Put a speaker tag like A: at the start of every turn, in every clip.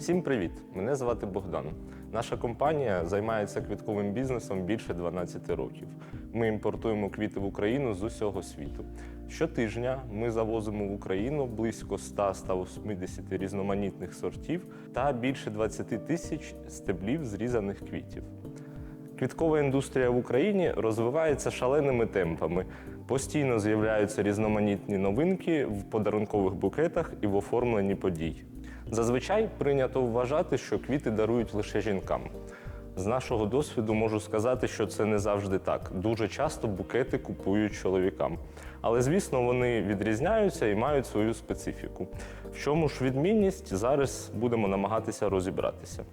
A: Всім привіт! Мене звати Богдан. Наша компанія займається квітковим бізнесом більше 12 років. Ми імпортуємо квіти в Україну з усього світу. Щотижня ми завозимо в Україну близько 100-180 різноманітних сортів та більше 20 тисяч стеблів зрізаних квітів. Квіткова індустрія в Україні розвивається шаленими темпами. Постійно з'являються різноманітні новинки в подарункових букетах і в оформленні подій. Зазвичай прийнято вважати, що квіти дарують лише жінкам. З нашого досвіду можу сказати, що це не завжди так. Дуже часто букети купують чоловікам. Але, звісно, вони відрізняються і мають свою специфіку. В чому ж відмінність зараз будемо намагатися розібратися.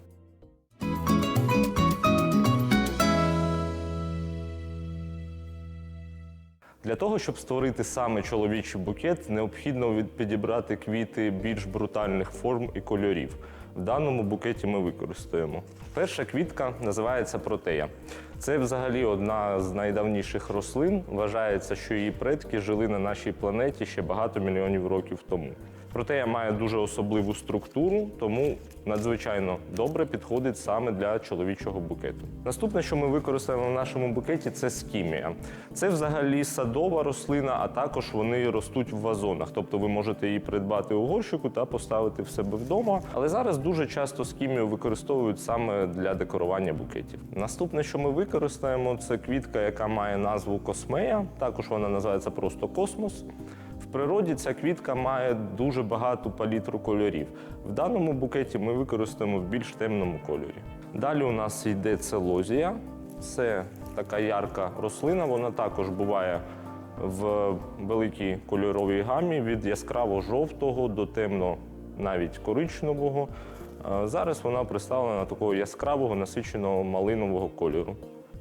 A: Для того, щоб створити саме чоловічий букет, необхідно підібрати квіти більш брутальних форм і кольорів. В даному букеті ми використаємо. Перша квітка називається протея. Це взагалі одна з найдавніших рослин. Вважається, що її предки жили на нашій планеті ще багато мільйонів років тому. Протея має дуже особливу структуру, тому надзвичайно добре підходить саме для чоловічого букету. Наступне, що ми використаємо в нашому букеті, це скімія. Це взагалі садова рослина, а також вони ростуть в вазонах. Тобто ви можете її придбати у горщику та поставити в себе вдома. Але зараз дуже часто скімію використовують саме для декорування букетів. Наступне, що ми використаємо, це квітка, яка має назву космея. Також вона називається просто космос. В природі ця квітка має дуже багату палітру кольорів. В даному букеті ми використаємо в більш темному кольорі. Далі у нас йде целозія. Це така ярка рослина. Вона також буває в великій кольоровій гамі від яскраво жовтого до темно навіть коричневого. Е, Зараз вона представлена такого яскравого насиченого малинового кольору.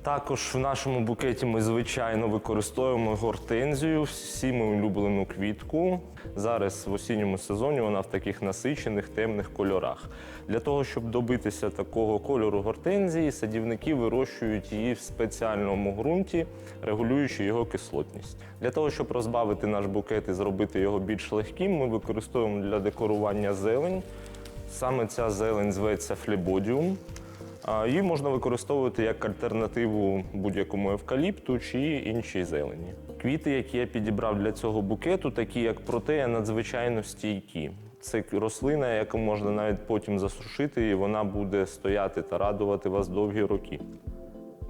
A: Також в нашому букеті ми звичайно використовуємо гортензію, всім улюблену квітку. Зараз в осінньому сезоні вона в таких насичених темних кольорах. Для того, щоб добитися такого кольору гортензії, садівники вирощують її в спеціальному ґрунті, регулюючи його кислотність. Для того, щоб розбавити наш букет і зробити його більш легким, ми використовуємо для декорування зелень. Саме ця зелень зветься флебодіум. Її можна використовувати як альтернативу будь-якому евкаліпту чи іншій зелені. Квіти, які я підібрав для цього букету, такі як протея, надзвичайно стійкі. Це рослина, яку можна навіть потім засушити, і вона буде стояти та радувати вас довгі роки.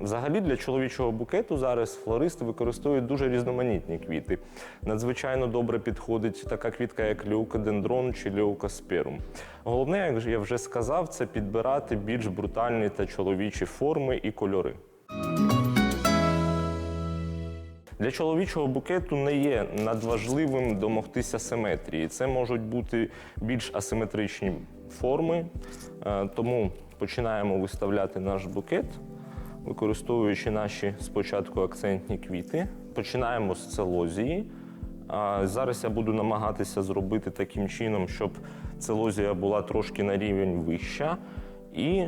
A: Взагалі для чоловічого букету зараз флористи використовують дуже різноманітні квіти. Надзвичайно добре підходить така квітка, як леукодендрон чи леукосперум. Головне, як я вже сказав, це підбирати більш брутальні та чоловічі форми і кольори. Для чоловічого букету не є надважливим домогтися симетрії. Це можуть бути більш асиметричні форми, Е, тому починаємо виставляти наш букет, використовуючи наші спочатку акцентні квіти. Починаємо з целозії. Зараз я буду намагатися зробити таким чином, щоб целозія була трошки на рівень вища, і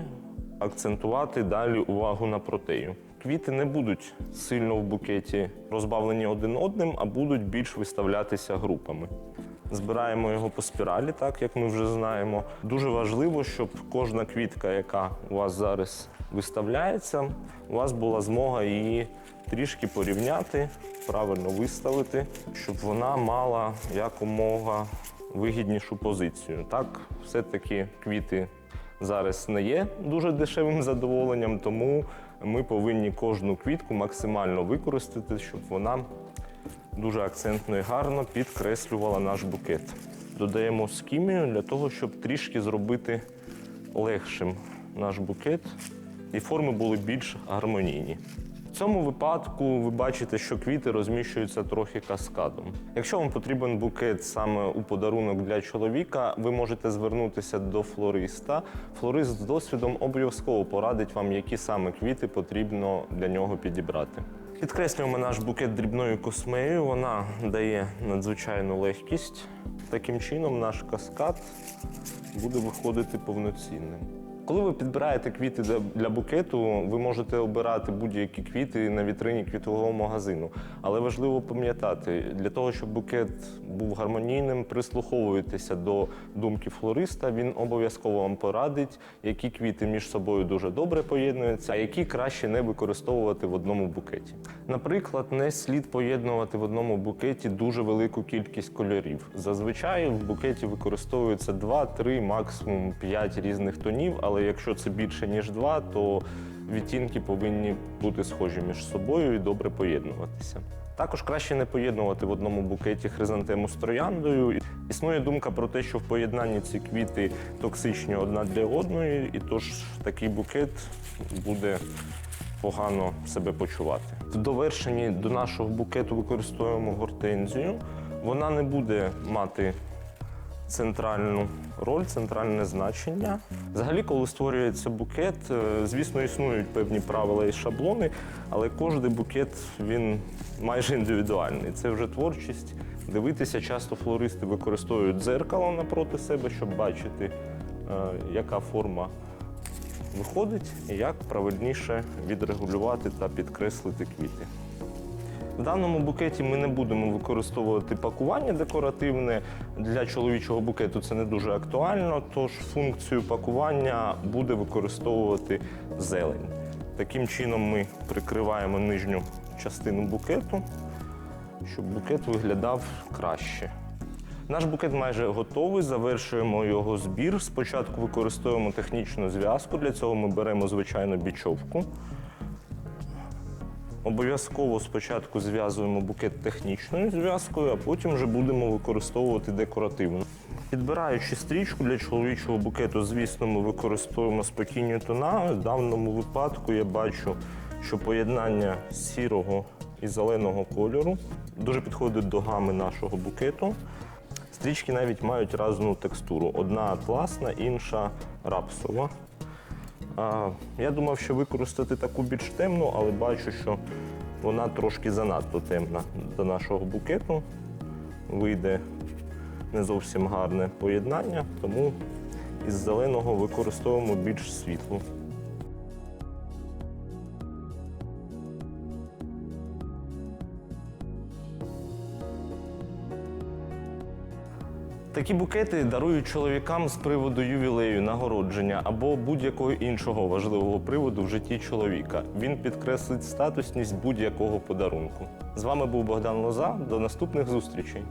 A: акцентувати далі увагу на протею. Квіти не будуть сильно в букеті розбавлені один одним, а будуть більш виставлятися групами. Збираємо його по спіралі, так як ми вже знаємо. Дуже важливо, щоб кожна квітка, яка у вас зараз виставляється, у вас була змога її трішки порівняти, правильно виставити, щоб вона мала якомога вигіднішу позицію. Так, все-таки квіти зараз не є дуже дешевим задоволенням, тому ми повинні кожну квітку максимально використати, щоб вона дуже акцентно і гарно підкреслювала наш букет. Додаємо скімію для того, щоб трішки зробити легшим наш букет і форми були більш гармонійні. В цьому випадку ви бачите, що квіти розміщуються трохи каскадом. Якщо вам потрібен букет саме у подарунок для чоловіка, ви можете звернутися до флориста. Флорист з досвідом обов'язково порадить вам, які саме квіти потрібно для нього підібрати. Підкреслюємо наш букет дрібною космею, Вона дає надзвичайну легкість. Таким чином, наш каскад буде виходити повноцінним. Коли ви підбираєте квіти для- букету, ви можете обирати будь-які квіти на вітрині квітового магазину. Але важливо пам'ятати, для того, щоб букет був гармонійним, прислуховуйтеся до думки флориста. Він обов'язково вам порадить, які квіти між собою дуже добре поєднуються, а які краще не використовувати в одному букеті. Наприклад, не слід поєднувати в одному букеті дуже велику кількість кольорів. Зазвичай в букеті використовується 2, 3, максимум 5 різних тонів, але якщо це більше ніж 2, то відтінки повинні бути схожі між собою і добре поєднуватися. Також краще не поєднувати в одному букеті хризантему з трояндою. Існує думка про те, що в поєднанні ці квіти токсичні одна для одної, і тож такий букет буде погано себе почувати. В довершенні до нашого букету використовуємо гортензію. Вона не буде мати центральну роль, центральне значення. Взагалі, коли створюється букет, е, звісно, існують певні правила і шаблони, але кожен букет він майже індивідуальний. Це вже творчість. Дивитися, часто флористи використовують дзеркало напроти себе, щоб бачити, е, яка форма виходить і як правильніше відрегулювати та підкреслити квіти. В даному букеті ми не будемо використовувати пакування декоративне. Для чоловічого букету це не дуже актуально, тож функцію пакування буде використовувати зелень. Таким чином ми прикриваємо нижню частину букету, щоб букет виглядав краще. Наш букет майже готовий, завершуємо його збір. Спочатку використовуємо технічну зв'язку. Для цього ми беремо звичайну бічовку. Обов'язково спочатку зв'язуємо букет технічною зв'язкою, а потім вже будемо використовувати декоративну. Підбираючи стрічку для чоловічого букету, звісно, ми використовуємо спокійні тона. В даному випадку я бачу, що поєднання сірого і зеленого кольору дуже підходить до гами нашого букету. Стрічки навіть мають різну текстуру: одна атласна, інша рапсова. Я думав, що використати таку більш темну, але бачу, що вона трошки занадто темна до нашого букету. Вийде не зовсім гарне поєднання, тому із зеленого використовуємо більш світлу. Такі букети дарують чоловікам з приводу ювілею, нагородження або будь-якого іншого важливого приводу в житті чоловіка. Він підкреслить статусність будь-якого подарунку. З вами був Богдан Лоза. До наступних зустрічей.